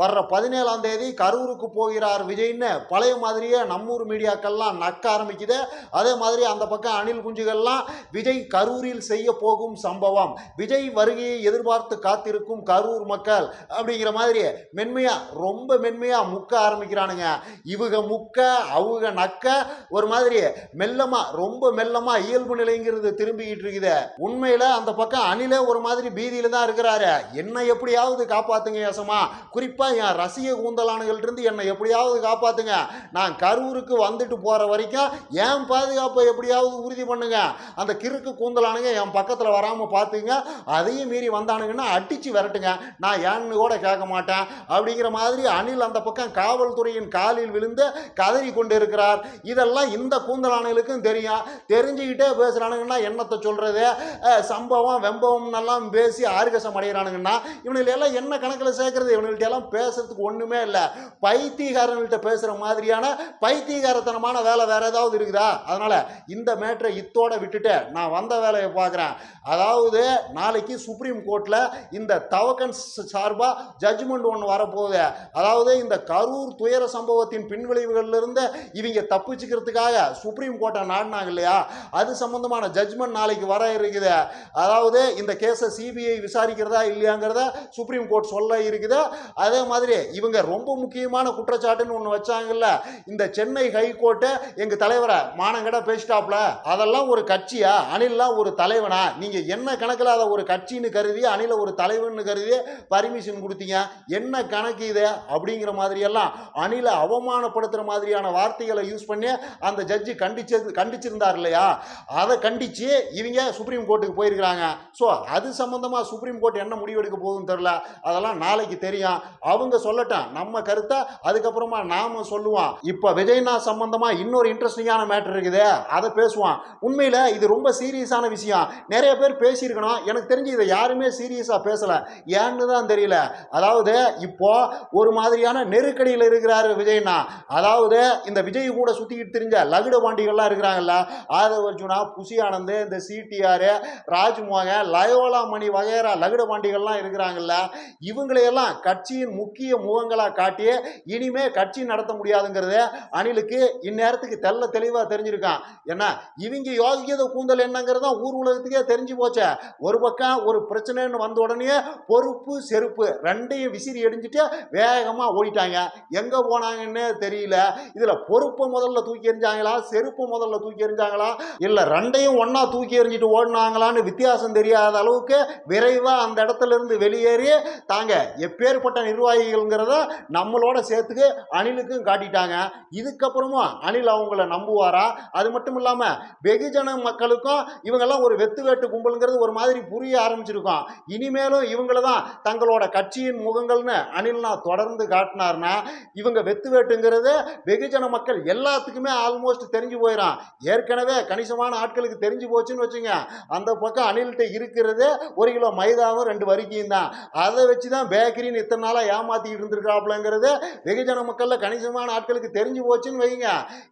வர்ற பதினேழாம் தேதி கரூருக்கு போகிறார் விஜய்னு பழைய மாதிரியே நம்மூர் மீடியாக்கள்லாம் நக்க ஆரம்பிக்குது. அதே மாதிரி அந்த பக்கம் அணில் குஞ்சுகள்லாம் விஜய் கரூரில் செய்ய போகும் சம்பவம். விஜய் வருகையை எதிர்பார்த்து காத்திருக்கும் கரூர் மக்கள் அப்படிங்கிற மாதிரி மென்மையா ரொம்ப மென்மையா முக்க ஆரம்பிக்கிறானுங்க. இவங்க முக்க அவங்க நக்க ஒரு மாதிரி மெல்லமா ரொம்ப மெல்லமா இயல்பு நிலைங்கிறது திரும்பிக்கிட்டு இருக்குது. உண்மையில அந்த பக்கம் அணிலே ஒரு மாதிரி பீதியில தான் இருக்கிறாரு. என்ன எப்படியாவது காப்பாத்துங்க யசமா. தான் என் ரசிக கூந்தலானுகள்ட்டிருந்து என்னை எப்படியாவது காப்பாத்துங்க. நான் கரூருக்கு வந்துட்டு போகிற வரைக்கும் என் பாதுகாப்பை எப்படியாவது உறுதி பண்ணுங்க. அந்த கிறுக்கு கூந்தலானுங்க என் பக்கத்தில் வராமல் பார்த்துங்க அதையும் மீறி வந்தானுங்கன்னா அடித்து விரட்டுங்க. நான் ஏன்னு கூட கேட்க மாட்டேன். அப்படிங்கிற மாதிரி அணில் அந்த பக்கம் காவல்துறையின் காலில் விழுந்து கதறி கொண்டு இருக்கிறார் இதெல்லாம் இந்த கூந்தலானுகளுக்கும் தெரியும். தெரிஞ்சுக்கிட்டே பேசுகிறானுங்கன்னா என்னத்தை சொல்கிறது சம்பவம் வெம்பவம் எல்லாம் பேசி ஆர்கசம் அடைகிறானுங்கன்னா இவனுகளெல்லாம் என்ன கணக்கில் சேர்க்கறது? இவனுங்கள்ட்ட எல்லாம் பேசுறதுக்கு ஒன்றுமே இல்லை. பைத்தியகாரன்கிட்ட பேசுகிற மாதிரியான பைத்தியகாரத்தனமான வேலை வேற ஏதாவது இருக்குதா? அதனால இந்த மேட்ரை இத்தோட விட்டுட்டு நான் வந்த வேலையை பார்க்குறேன். அதாவது நாளைக்கு சுப்ரீம் கோர்ட்டில் இந்த தவக்கன் சார்பாக ஜட்ஜ்மெண்ட் ஒன்று வரப்போகுது. அதாவது இந்த கரூர் துயர சம்பவத்தின் பின்விளைவுகள்ல இருந்து இவங்க தப்பிச்சுக்கிறதுக்காக சுப்ரீம் கோர்ட்டை நாடினாங்க இல்லையா? அது சம்பந்தமான ஜட்ஜ்மெண்ட் நாளைக்கு வர இருக்குது. அதாவது இந்த கேஸை சிபிஐ விசாரிக்கிறதா இல்லையாங்கிறத சுப்ரீம் கோர்ட் சொல்ல இருக்குது. அதே மாதிரி இவங்க ரொம்ப முக்கியமான குற்றச்சாட்டுன்னு ஒன்று வச்சாங்கல்ல. இந்த சென்னை ஹைகோர்ட்டு எங்கள் தலைவரை மானங்கட பேசிட்டாப்ல. அதெல்லாம் ஒரு கட்சியா? அணில்லாம் ஒரு தலைவனா? நீங்கள் என்ன கணக்கில் அதை ஒரு கட்சின்னு கருதி அணில ஒரு தலைவன் கருதி பர்மிஷன் கொடுத்தீங்க? என்ன கணக்கு இது? அப்படிங்கிற மாதிரியெல்லாம். அணிலை அவமானப்படுத்துகிற மாதிரியான வார்த்தைகளை யூஸ் பண்ணி அந்த ஜட்ஜி கண்டிச்சது கண்டிச்சிருந்தார் இல்லையா? அதை கண்டித்து இவங்க சுப்ரீம் கோர்ட்டுக்கு போயிருக்கிறாங்க. ஸோ அது சம்மந்தமாக சுப்ரீம் கோர்ட் என்ன முடிவெடுக்க போகுதுன்னு தெரில அதெல்லாம் நாளைக்கு தெரியும். அவங்க சொல்லட்டும் நம்ம கருத்தை அதுக்கப்புறமா நாம சொல்லுவோம். இப்போ விஜய்னா சம்பந்தமா இன்னொரு இன்ட்ரெஸ்டிங்கான மேட்டர் இருக்குது. அதை பேசுவான் உண்மையில் இது ரொம்ப சீரியஸான விஷயம். நிறைய பேர் பேசியிருக்கணும். எனக்கு தெரிஞ்சு இதை யாருமே சீரியஸாக பேசலை. ஏன்னு தான் தெரியல. அதாவது இப்போ ஒரு மாதிரியான நெருக்கடியில் இருக்கிறாரு விஜய்னா. அதாவது இந்த விஜய் கூட சுற்றிக்கிட்டு தெரிஞ்ச லகுட பாண்டிகள்லாம் இருக்கிறாங்கல்ல. ஆதவ அர்ஜுனா புசி ஆனந்த் இந்த சிடிஆர் ராஜ்மோகன் லயோலா மணி வகைரா லகுட பாண்டிகள்லாம் இருக்கிறாங்கல்ல. இவங்களையெல்லாம் கட்சியின் முக்கிய முகங்களாக காட்டி இனிமே கட்சி நடத்த முடியாதுங்கிறத அணிலுக்கு இந்நேரத்துக்கு தெள்ள தெளிவாக தெரிஞ்சிருக்கான். என்ன இவங்க யோகியத கூந்தல் என்னங்கிறது ஊர் உலகத்துக்கே தெரிஞ்சு போச்சே. ஒரு பக்கம் ஒரு பிரச்சனைன்னு வந்த உடனே பொறுப்பு செருப்பு ரெண்டையும் விசிறி எடிஞ்சிட்டு வேகமாக ஓடிட்டாங்க. எங்கே போனாங்கன்னே தெரியல. இதில் பொறுப்பை முதல்ல தூக்கி எறிஞ்சாங்களா? செருப்பை முதல்ல தூக்கி எறிஞ்சாங்களா? இல்லை ரெண்டையும் ஒன்றா தூக்கி எறிஞ்சிட்டு ஓடினாங்களான்னு வித்தியாசம் தெரியாத அளவுக்கு விரைவாக அந்த இடத்துல இருந்து வெளியேறி தாங்க எப்பேற்பட்ட நிர்வாகிகள்ங்கிறத நம்மளோட சேர்த்துக்கு அணிலுக்கும் காட்டிட்டாங்க. இதுக்கப்புறமும் அணில் அவங்கள நம்புவாரா? அது மட்டும் இல்லாமல் வெகுஜன மக்களுக்கும் இவங்கெல்லாம் ஒரு வெத்து வேட்டு கும்பலுங்கிறது ஒரு மாதிரி புரிய ஆரம்பிச்சிருக்கோம். இனிமேலும் இவங்கள தான் தங்களோட கட்சியின் முகங்கள்னு அணில்னா தொடர்ந்து காட்டினார்னா இவங்க வெத்து வேட்டுங்கிறது வெகுஜன மக்கள் எல்லாத்துக்குமே ஆல்மோஸ்ட் தெரிஞ்சு போயிடும் ஏற்கனவே கணிசமான ஆட்களுக்கு தெரிஞ்சு போச்சுன்னு வச்சுங்க. அந்த பக்கம் அணில்கிட்ட இருக்கிறது ஒரு கிலோ மைதாவும் ரெண்டு வரிக்கையும் தான். அதை வச்சு தான் பேக்கரின்னு இத்தனை நாளாக ஏமாத்திக்கிட்டு இருந்திருக்காப்புலங்கிறது வெகுஜன மக்களில் கணிசமான ஆட்களுக்கு தெரிஞ்சு போச்சுன்னு வைங்க.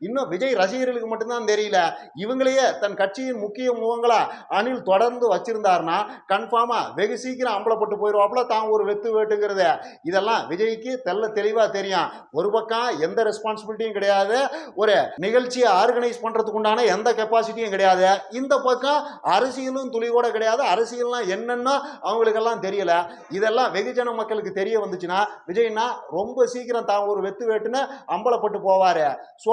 இன்னும் விஜய் ரசிகர்களுக்கு மட்டும்தான் தெரியல. இவங்களையே தன் கட்சியின் முக்கிய முகங்களா அணில் தொடர்ந்து வச்சிருந்தாருன்னா கன்ஃபார்மா வெகு சீக்கிரம் அம்பலப்பட்டு போயிடுவாப்புல தான் ஒரு வெத்து வேட்டுங்கிறது. இதெல்லாம் விஜய்க்கு தெல்ல தெளிவாக தெரியும். ஒரு பக்கம் எந்த ரெஸ்பான்சிபிலிட்டியும் கிடையாது. ஒரு நிகழ்ச்சியை ஆர்கனைஸ் பண்ணுறதுக்கு உண்டான எந்த கெப்பாசிட்டியும் கிடையாது. இந்த பக்கம் அரசியலும் துளி கூட கிடையாது. அரசியல்லாம் என்னன்னா அவங்களுக்கெல்லாம் தெரியல. இதெல்லாம் வெகுஜன மக்களுக்கு தெரிய வந்துச்சுன்னா விஜய்னா ரொம்ப சீக்கிரம் தான் ஒரு வெத்து வேட்டுன்னு அம்பலப்பட்டு போவார். ஸோ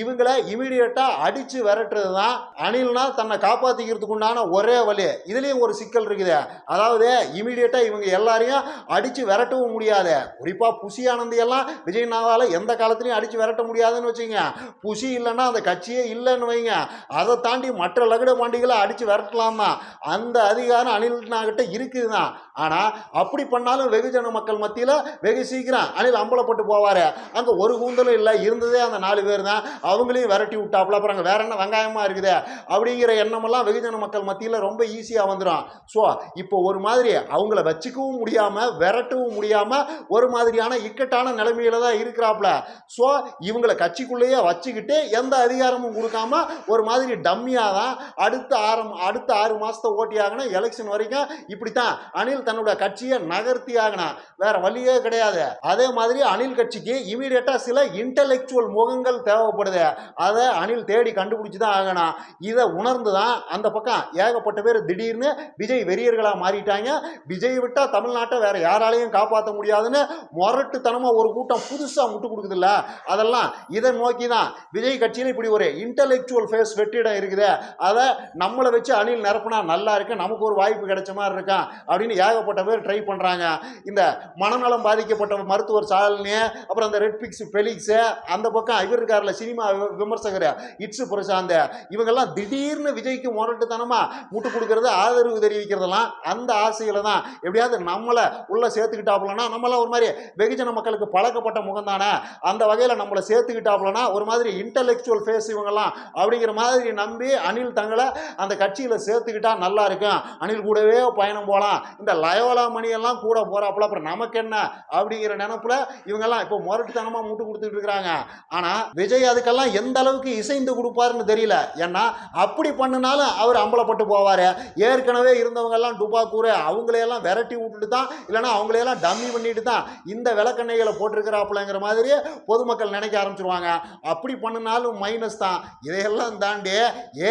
இவங்களை இமீடியட்டாக அடித்து விரட்டுறது தான் அணில்னா தன்னை காப்பாற்றிக்கிறதுக்கு உண்டான ஒரே வழி. இதுலேயும் ஒரு சிக்கல் இருக்குது. அதாவது இமீடியட்டாக இவங்க எல்லாரையும் அடித்து விரட்டவும் முடியாது. குறிப்பாக புசி ஆனந்தி எல்லாம் விஜய்னாவால் எந்த காலத்துலையும் அடித்து விரட்ட முடியாதுன்னு வச்சுங்க. புசி இல்லைன்னா அந்த கட்சியே இல்லைன்னு வைங்க. அதை தாண்டி மற்ற லகுட பாண்டிகளை அடித்து விரட்டலாம் தான். அந்த அதிகாரம் அணில்னாகிட்ட இருக்குது தான் ஆனால் அப்படி பண்ணாலும் வெகுஜன மக்கள் மத்தியில் வெகு சீக்கிரம் அணில் அம்பலப்பட்டு போவார். அங்கே ஒரு கூந்தலும் இல்லை. இருந்ததே அந்த நாலு பேர் தான் அவங்களையும் விரட்டி விட்டாப்புல. அப்புறம் அங்கே வேற என்ன வெங்காயமாக இருக்குது? அப்படிங்கிற எண்ணமெல்லாம் வெகுஜன மக்கள் மத்தியில் ரொம்ப ஈஸியாக வந்துடும் ஸோ இப்போ ஒரு மாதிரி அவங்கள வச்சுக்கவும் முடியாமல் விரட்டவும் முடியாமல் ஒரு மாதிரியான இக்கட்டான நிலைமையில தான் இருக்கிறாப்புல. ஸோ இவங்களை கட்சிக்குள்ளேயே வச்சுக்கிட்டு எந்த அதிகாரமும் கொடுக்காம ஒரு மாதிரி டம்மியாக தான் அடுத்த ஆறு அடுத்த ஆறு மாதத்தை ஓட்டி ஆகணும் எலெக்ஷன் வரைக்கும் இப்படித்தான். அணில் தன்னோட கட்சியை நகர்த்தி ஆகணும் வேற வழியே வாய்ப்பே கிடையாது. அதே மாதிரி அணில் கட்சிக்கு இமீடியட்டா சில இன்டலெக்சுவல் முகங்கள் தேவைப்படுது. அதை அணில் தேடி கண்டுபிடிச்சு தான் ஆகணும். இதை உணர்ந்து தான் அந்த பக்கம் ஏகப்பட்ட பேர் திடீர்னு விஜய் வெறியர்களாக மாறிட்டாங்க. விஜய் விட்டா தமிழ்நாட்டை வேற யாராலையும் காப்பாற்ற முடியாதுன்னு முரட்டுத்தனமா ஒரு கூட்டம் புதுசா முட்டு கொடுக்குதுல்ல. அதெல்லாம் இதை நோக்கி தான் விஜய் கட்சியில் இப்படி ஒரு இன்டலெக்சுவல் ஃபேஸ் வெற்றிடம் இருக்குது. அதை நம்மளை வச்சு அணில் நிரப்புனா நல்லா இருக்கு. நமக்கு ஒரு வாய்ப்பு கிடைச்ச மாதிரி இருக்கான் அப்படின்னு ஏகப்பட்ட பேர் ட்ரை பண்றாங்க. இந்த மனநலம் பாதிக்கப்பட்ட மருத்துவர் சாலினி அப்புறம் அந்த ரெட் பிக்ஸ் பெலிக்ஸ் அந்த பக்கம் இவர் இருக்கார்ல சினிமா வி- விமர்சகர் இட்ஸ் பிரசாந்த் இவங்கெல்லாம் திடீர்னு விஜய்க்கு முரட்டுத்தனமா முட்டு கொடுக்கறது ஆதரவு தெரிவிக்கிறதெல்லாம் அந்த ஆசையில் தான். எப்படியாவது நம்மளை உள்ள சேர்த்துக்கிட்டாப்புலனா நம்மளாம் ஒரு மாதிரி வெகுஜன மக்களுக்கு பழக்கப்பட்ட முகம் தானே அந்த வகையில் நம்மளை சேர்த்துக்கிட்டாப்புலனா ஒரு மாதிரி இன்டலெக்சுவல் ஃபேஸ் இவங்கெல்லாம் அப்படிங்கிற மாதிரி நம்பி அனில் தங்களை அந்த கட்சியில் சேர்த்துக்கிட்டா நல்லா இருக்கும். அனில் கூடவே பயணம் போகலாம் இந்த லயோலா மணியெல்லாம் கூட போகிறாப்புல அப்புறம் நமக்கு என்ன அப்படிங்கிற நினப்புல இவங்கெல்லாம் இப்போ முரட்டுத்தனமாக முட்டு கொடுத்துட்டு இருக்கிறாங்க. ஆனால் விஜய் அதுக்கெல்லாம் எந்த அளவுக்கு இசைந்து கொடுப்பாருன்னு தெரியல. ஏன்னா அப்படி பண்ணினாலும் அவர் அம்பலப்பட்டு போவார். ஏற்கனவே இருந்தவங்கெல்லாம் டுபாக்கூர் அவங்களையெல்லாம் விரட்டி விட்டுட்டு தான் இல்லைன்னா அவங்களையெல்லாம் டம்மி பண்ணிட்டு தான் இந்த விளக்கெண்ணெய்களை போட்டிருக்கிறாப்புலங்கிற மாதிரி பொதுமக்கள் நினைக்க ஆரம்பிச்சிருவாங்க. அப்படி பண்ணினாலும் மைனஸ் தான். இதையெல்லாம் தாண்டி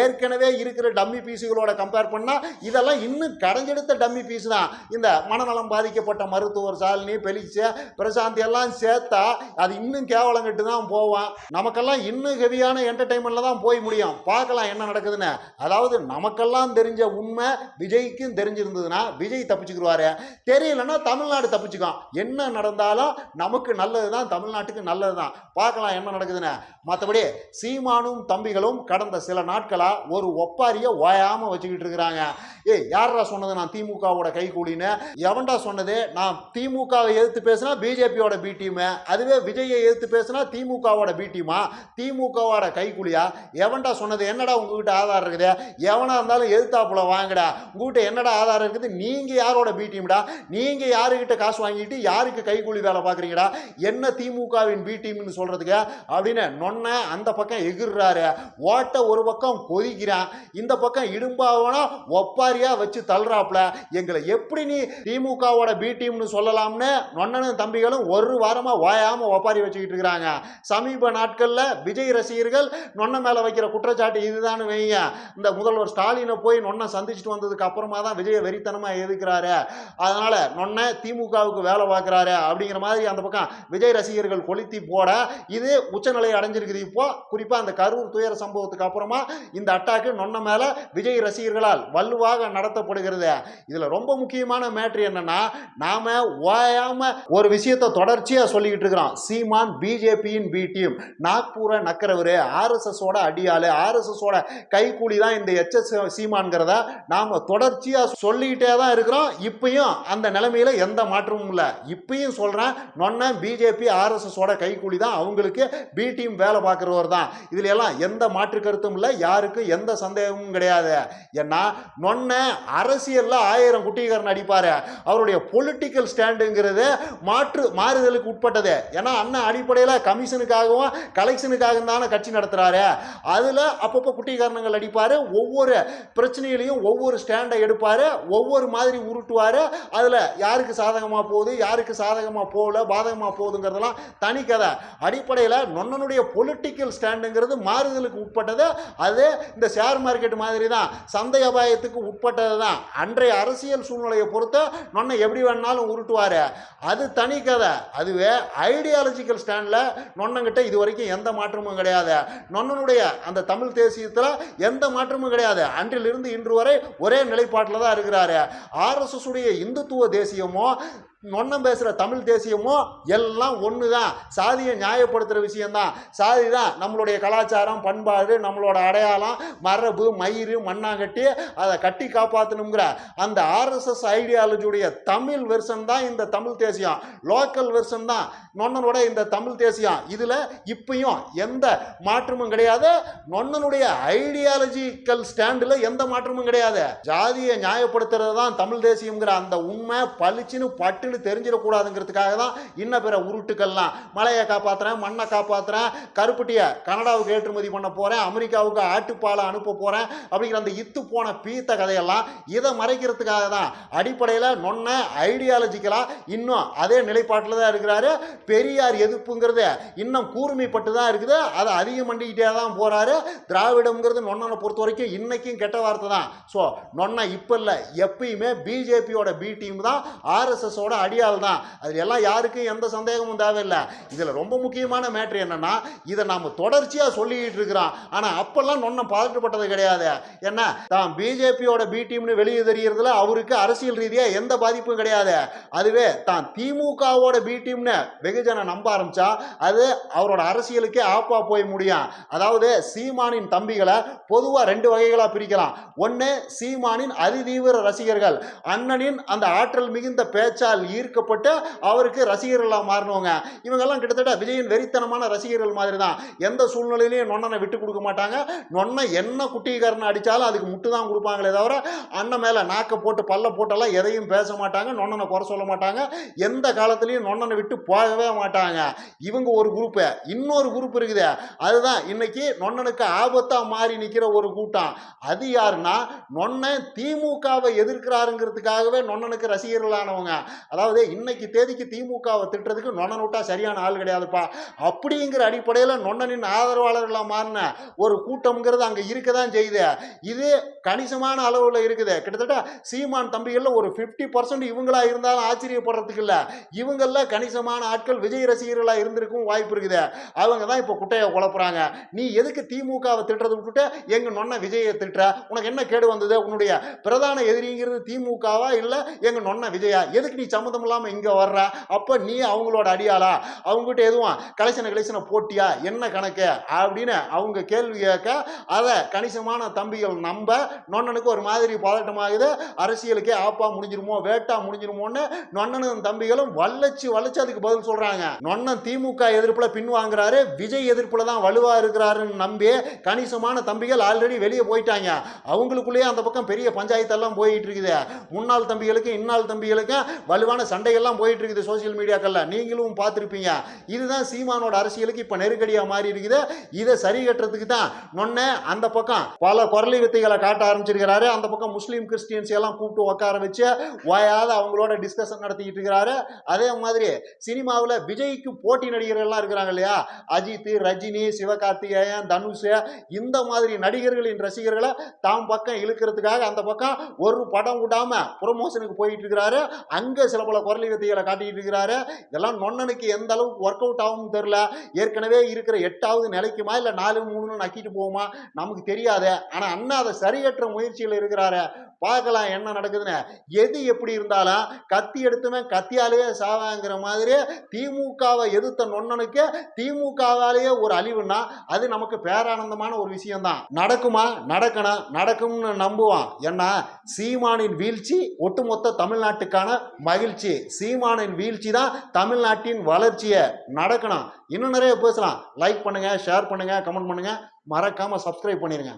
ஏற்கனவே இருக்கிற டம்மி பீஸுகளோட கம்பேர் பண்ணால் இதெல்லாம் இன்னும் கடைஞ்செடுத்த டம்மி பீஸ் தான். இந்த மனநலம் பாதிக்கப்பட்ட மருத்துவர் சாலினி பெலிச்ச பிரசாந்தி எல்லாம் சேர்த்தா அது இன்னும் கேவலம் கட்டு தான் போவான். நமக்கெல்லாம் இன்னும் ஹெவியான என்டர்டைன்மெண்ட்ல தான் போய் முடியும். பார்க்கலாம் என்ன நடக்குதுன்னு. அதாவது நமக்கெல்லாம் தெரிஞ்ச உண்மை விஜய்க்கும் தெரிஞ்சிருந்ததுன்னா விஜய் தப்பிச்சுக்கிடுவாரு தெரியலன்னா தமிழ்நாடு தப்பிச்சுக்கும். என்ன நடந்தாலும் நமக்கு நல்லது தான் தமிழ்நாட்டுக்கு நல்லது தான் பார்க்கலாம் என்ன நடக்குதுன்னு. மற்றபடி சீமானும் தம்பிகளும் கடந்த சில நாட்களாக ஒரு ஒப்பாரியை ஓயாமல் வச்சுக்கிட்டு இருக்கிறாங்க. ஏய் யாரா சொன்னது? நான் திமுகவோட கைகூலின்னு எவன்டா சொன்னது? நான் திமுகவை எதிர்த்து பேசினா பிஜேபியோட பி டீமு அதுவே விஜயை எதிர்த்து பேசினா திமுகவோட பி டீமா திமுகவோட கைக்கூலியா எவன்டா சொன்னது? என்னடா உங்ககிட்ட ஆதாரம் இருக்குது? எவனா இருந்தாலும் எதிர்த்தாப்புல வாங்கடா. உங்ககிட்ட என்னடா ஆதாரம் இருக்குது? நீங்க யாரோட பி டீம்டா நீங்க யாருக்கிட்ட காசு வாங்கிட்டு யாருக்கு கைக்கூலி வேலை பார்க்குறீங்கடா என்ன திமுகவின் பி டீம்னு சொல்றதுக்கு? அப்படின்னு நொன்ன அந்த பக்கம் எகிர்றாரு. ஓட்ட ஒரு பக்கம் கொதிக்கிறான். இந்த பக்கம் இடும்பாவனா ஒப்பாரியா வச்சு தள்ளுறாப்புல. எங்களை எப்படி நீ திமுகவோட பி டீம்னு சொல்லலாம்னு நொன்னனும் தம்பிகளும் ஒரு வாரமா ஓயாம ஒப்பாரி வச்சுக்கிட்டு இருக்கிறாங்க. சமீப நாட்கள்ல விஜய் ரசிகர்கள் நொன்ன மேல வைக்கிற குற்றச்சாட்டு இதுதான் வைங்க. இந்த முதல்வர் ஸ்டாலினை போய் நொன்ன சந்திச்சுட்டு வந்ததுக்கு அப்புறமா தான் விஜய வெறித்தனமா எதுக்கிறாரு அதனால நொன்ன திமுகவுக்கு வேலை பார்க்குறாரு அப்படிங்கிற மாதிரி அந்த பக்கம் விஜய் ரசிகர்கள் கொளுத்தி போட இது உச்சநிலை அடைஞ்சிருக்குது. இப்போ குறிப்பா அந்த கரூர் துயர சம்பவத்துக்கு அப்புறமா இந்த அட்டாக்கு நொன்ன மேல விஜய் ரசிகர்களால் வலுவாக நடத்தப்படுகிறது. இதுல ரொம்ப முக்கியமான மேட்ரு என்னன்னா நாம ஓயாம ஒரு விஷயத்தை தொடர்ச்சியா சொல்லிக்கிட்டு இருக்கிறோம். சீமான் பிஜேபியின் பி டீம் நாக்பூரை நக்கிறவர் ஆர்எஸ்எஸோட அடியாள் அடியாளு ஆர்எஸ்எஸ் கைக்கூலி தான் இந்த எச்எஸ் சீமான்கிறத நாம் தொடர்ச்சியா சொல்லிக்கிட்டே தான் இருக்கிறோம். இப்பயும் அந்த நிலைமையில எந்த மாற்றமும் இல்லை. இப்பயும் சொல்றேன் நொன்ன பிஜேபி ஆர்எஸ்எஸோட கைக்கூலி தான் அவங்களுக்கு பி டீம் வேலை பார்க்குறவர் தான். இதுல எல்லாம் எந்த மாற்று கருத்தும் இல்லை. யாருக்கும் எந்த சந்தேகமும் கிடையாது. ஏன்னா நொன்ன அரசியலில் ஆயிரம் குட்டிகாரன் அடிப்பார். அவருடைய பொலிட்டிக்கல் ஸ்டாண்டுங்கிறது மாற்று மாறுதலுக்கு உட்பட்டது. ஏன்னா அண்ணன் அடிப்படையில் கமிஷனுக்காகவும் கலெக்ஷனுக்காகவும் தானே கட்சி நடத்துகிறாரு அதில் அப்பப்போ குட்டிகாரணங்கள் அடிப்பார். ஒவ்வொரு பிரச்சனையிலையும் ஒவ்வொரு ஸ்டாண்டை எடுப்பார். ஒவ்வொரு மாதிரி உருட்டுவார். அதில் யாருக்கு சாதகமாக போகுது யாருக்கு சாதகமாக போகல பாதகமாக போகுதுங்கிறதெல்லாம் தனி கதை. அடிப்படையில் நொன்னனுடைய பொலிட்டிக்கல் ஸ்டாண்டுங்கிறது மாறுதலுக்கு உட்பட்டது. அது இந்த ஷேர் மார்க்கெட் மாதிரி தான் சந்தை அபாயத்துக்கு உட்பட்டது தான் அன்றைய அரசியல் சூழ்நிலையை பொறுத்த நொன்னை எப்படி வேணாலும் உருட்டுவார். அது தனி கதை. அதுவே ஐடியாலஜிக்கல் ஸ்டாண்டில் நொன்னங்கிட்ட இது வரைக்கும் எந்த மாற்றமும் கிடையாது. நொன்னனுடைய அந்த தமிழ் தேசியத்தில் எந்த மாற்றமும் கிடையாது. அன்றிலிருந்து இன்று வரை ஒரே நிலைப்பாட்டில் தான் இருக்கிறாரு. ஆர்எஸ்எஸ் உடைய இந்துத்துவ தேசியமோ நொன்னம் பேசுகிற தமிழ் தேசியமோ எல்லாம் ஒன்று தான் சாதியை நியாயப்படுத்துகிற விஷயந்தான் சாதி தான் நம்மளுடைய கலாச்சாரம் பண்பாடு நம்மளோட அடையாளம் மரபு மயிறு மண்ணாங்கட்டி அதை கட்டி காப்பாற்றணுங்கிற அந்த ஆர்எஸ்எஸ் ஐடியாலஜியுடைய தமிழ் வெர்ஷன் தான் இந்த தமிழ் தேசியம். லோக்கல் வெர்ஷன் தான். நொன்னனோட இந்த தமிழ் தேசியம். இதில் இப்பையும் எந்த மாற்றமும் கிடையாது. நொன்னனுடைய ஐடியாலஜிக்கல் ஸ்டாண்டில் எந்த மாற்றமும் கிடையாது. ஜாதியை நியாயப்படுத்துறது தான் தமிழ் தேசியம்ங்கிற அந்த உண்மை பளிச்சுன்னு பட்டுன்னு தெரிஞ்சிடக்கூடாதுங்கிறதுக்காக தான் இன்ன பிற உருட்டுக்கள்லாம். மலையை காப்பாற்றுறேன் மண்ணை காப்பாற்றுறேன் கருப்பட்டியை கனடாவுக்கு ஏற்றுமதி பண்ண போகிறேன் அமெரிக்காவுக்கு ஆட்டுப்பாலை அனுப்ப போகிறேன் அப்படிங்கிற அந்த இத்து போன பீத்த கதையெல்லாம் இதை மறைக்கிறதுக்காக தான் அடிப்படையில் நொன்ன ஐடியாலஜிக்கலாக இன்னும் அதே நிலைப்பாட்டில் தான் இருக்கிறாரு. பெரியார் எதிர்ப்புங்கிறது இன்னும் கூர்மைப்பட்டு தான் இருக்குது. அதை அதிகம் பண்ணிக்கிட்டே தான் போறாரு. திராவிடம்ங்கிறது நொன்னனை பொறுத்த வரைக்கும் இன்றைக்கும் கெட்ட வார்த்தை தான். ஸோ நொன்ன இப்போ இல்லை எப்பயுமே பிஜேபியோட பி டீம் தான் ஆர்எஸ்எஸோட அடியாள் தான். அதில் எல்லாம் யாருக்கும் எந்த சந்தேகமும் தேவையில்லை. இதில் ரொம்ப முக்கியமான மேட்ரு என்னென்னா இதை நாம் தொடர்ச்சியாக சொல்லிக்கிட்டு இருக்கிறோம். ஆனால் அப்போல்லாம் நொன்ன பதட்டப்பட்டது கிடையாது. என்ன? தான் பிஜேபியோட பி டீம்னு வெளியே தெரியறதுல அவருக்கு அரசியல் ரீதியாக எந்த பாதிப்பும் கிடையாது. அதுவே தான் திமுகவோட பி டீம்னு வெகுஜன நம்ப ஆரம்பிச்சா அது அவரோட அரசியலுக்கே ஆப்பா போய் முடியும். அதாவது சீமானின் தம்பிகளை பொதுவாக ரெண்டு வகைகளாக பிரிக்கலாம். ஒன்று சீமானின் அதிதீவிர ரசிகர்கள். அண்ணனின் அந்த ஆற்றல் மிகுந்த பேச்சால் ஈர்க்கப்பட்டு அவருக்கு ரசிகர்களாக மாறினவங்க. இவங்கெல்லாம் கிட்டத்தட்ட விஜயின் வெறித்தனமான ரசிகர்கள் மாதிரி தான் எந்த சூழ்நிலையிலையும் நொன்னனை விட்டு கொடுக்க மாட்டாங்க. நொன்னை என்ன குட்டிக்காரனை அடித்தாலும் அதுக்கு முட்டு தான் கொடுப்பாங்களே தவிர அண்ணன் மேலே நாக்கை போட்டு பல்ல போட்டெல்லாம் எதையும் பேச மாட்டாங்க நொன்னனை குறை சொல்ல மாட்டாங்க. எந்த காலத்துலையும் நொன்னனை விட்டு போகவே மாட்டாங்க. இவங்க ஒரு குரூப்பு இன்னொரு குரூப் இருக்குது. அதுதான் இன்னைக்கு நொன்னனுக்கு ஆபத்தாக மாறி நிற்கிற ஒரு கூட்டம். அது யாருன்னா நொன்ன திமுகவை எதிர்க்கிறாருங்கிறதுக்காகவே நொன்னனுக்கு ரசிகர்களானவங்க. அதாவது இன்னைக்கு தேதிக்கு திமுகவை திட்டுறதுக்கு நொன்னன் விட்டா சரியான ஆள் கிடையாதுப்பா. அப்படிங்கிற அடிப்படையில் நொன்னனின் ஆதரவாளர்களாக மாறின ஒரு கூட்டம்ங்கிறது அங்கே இருக்க தான் செய்யுது. இது கணிசமான அளவில் இருக்குது. கிட்டத்தட்ட சீமான் தம்பிகளில் ஒரு ஃபிஃப்டி பர்சன்ட் இவங்களா இருந்தாலும் ஆச்சரியப்படுறதுக்கு இல்லை இவங்களில் கணிசமான ஆட்கள் விஜய் ரசிகர்களாக இருந்திருக்கும் வாய்ப்பு இருக்குது. அவங்க தான் இப்போ குட்டையை குழப்புறாங்க. நீ எதுக்கு திமுகவை திட்டுறது விட்டுட்டு எங்க நொன்ன விஜயை திட்டுற? உனக்கு என்ன கேடு வந்தது? உன்னுடைய பிரதான எதிரிங்கிறது திமுகவா இல்லை எங்க நொன்ன விஜயா? எதுக்கு நீ சம்மந்தம் இல்லாமல் இங்கே வர்ற? அப்போ நீ அவங்களோட அடியாளா? அவங்ககிட்ட எதுவும் கலெக்ஷனை கலெக்ஷனை போட்டியா? என்ன கணக்கு? அப்படின்னு அவங்க கேள்வி கேட்க அதை கணிசமான தம்பிகள் நம்ப நொன்னனுக்கு ஒரு மாதிரி மாதிரி பதட்டமாகுது அரசியலுக்கே ஆப்பா முடிஞ்சிருமோ வேட்டா முடிஞ்சிருமோன்னு நொன்னனும் தம்பிகளும் வல்லச்சு வல்லச்சு அதுக்கு பதில் சொல்றாங்க. நொன்னன் திமுக எதிர்ப்புல பின்வாங்குறாரு விஜய் எதிர்ப்புல தான் வலுவா இருக்கிறாருன்னு நம்பி கணிசமான தம்பிகள் ஆல்ரெடி வெளியே போயிட்டாங்க. அவங்களுக்குள்ளேயே அந்த பக்கம் பெரிய பஞ்சாயத்தெல்லாம் போயிட்டு இருக்குது முன்னாள் தம்பிகளுக்கு இன்னாள் தம்பிகளுக்கு வலுவான சண்டைகள்லாம் போயிட்டு இருக்குது சோசியல் மீடியாக்கள்ல. நீங்களும் பார்த்துருப்பீங்க. இதுதான் சீமானோட அரசியலுக்கு இப்போ நெருக்கடியாக மாறி இருக்குது இதை சரி கட்டுறதுக்கு தான் நொன்ன அந்த பக்கம் பல குரலி வித்தைகளை காட்ட ஆரம்பிச்சிருக்கிறாரு. அந்த அந்த பக்கம் முஸ்லீம் கிறிஸ்டியன்ஸ் எல்லாம் கூப்பிட்டு உட்கார வச்சு வாயாத அவங்களோட டிஸ்கஷன் நடத்திக்கிட்டு இருக்கிறாரு. அதே மாதிரி சினிமாவில் விஜய்க்கு போட்டி நடிகர்கள்லாம் இருக்கிறாங்க இல்லையா? அஜித் ரஜினி சிவகார்த்திகேயன் தனுஷ் இந்த மாதிரி நடிகர்களின் ரசிகர்களை தாம் பக்கம் இழுக்கிறதுக்காக அந்த பக்கம் ஒரு படம் விடாம ப்ரொமோஷனுக்கு போயிட்டு இருக்கிறாரு. அங்கே சில பல குரலி வித்தைகளை காட்டிக்கிட்டு இருக்கிறாரு. இதெல்லாம் நொன்னனுக்கு எந்த அளவுக்கு ஒர்க் அவுட் ஆகும்னு தெரில ஏற்கனவே இருக்கிற எட்டாவது நிலைக்குமா இல்லை நாலு மூணுன்னு நக்கிட்டு போகுமா? நமக்கு தெரியாது. ஆனால் அண்ணா அதை சரியற்ற முயற்சியில் இருக்கிறாரு பார்க்கலாம் என்ன நடக்குதுன்னு. எது எப்படி இருந்தாலும் கத்தி எடுத்துமே கத்தியாலேயே சாவாங்கிற மாதிரி திமுகவை எதிர்த்த நொன்னனுக்கு திமுகவாலேயே ஒரு அழிவுன்னா அது நமக்கு பேரானந்தமான ஒரு விஷயம்தான். நடக்குமா? நடக்கணும். நடக்கும்னு நம்புவான் ஏன்னா சீமானின் வீழ்ச்சி ஒட்டுமொத்த தமிழ்நாட்டுக்கான மகிழ்ச்சி. சீமானின் வீழ்ச்சி தான் தமிழ்நாட்டின் வளர்ச்சியை நடக்கணும். இன்னும் நிறைய பேசலாம். லைக் பண்ணுங்க ஷேர் பண்ணுங்க கமெண்ட் பண்ணுங்க. மறக்காம சப்ஸ்கிரைப் பண்ணிருங்க.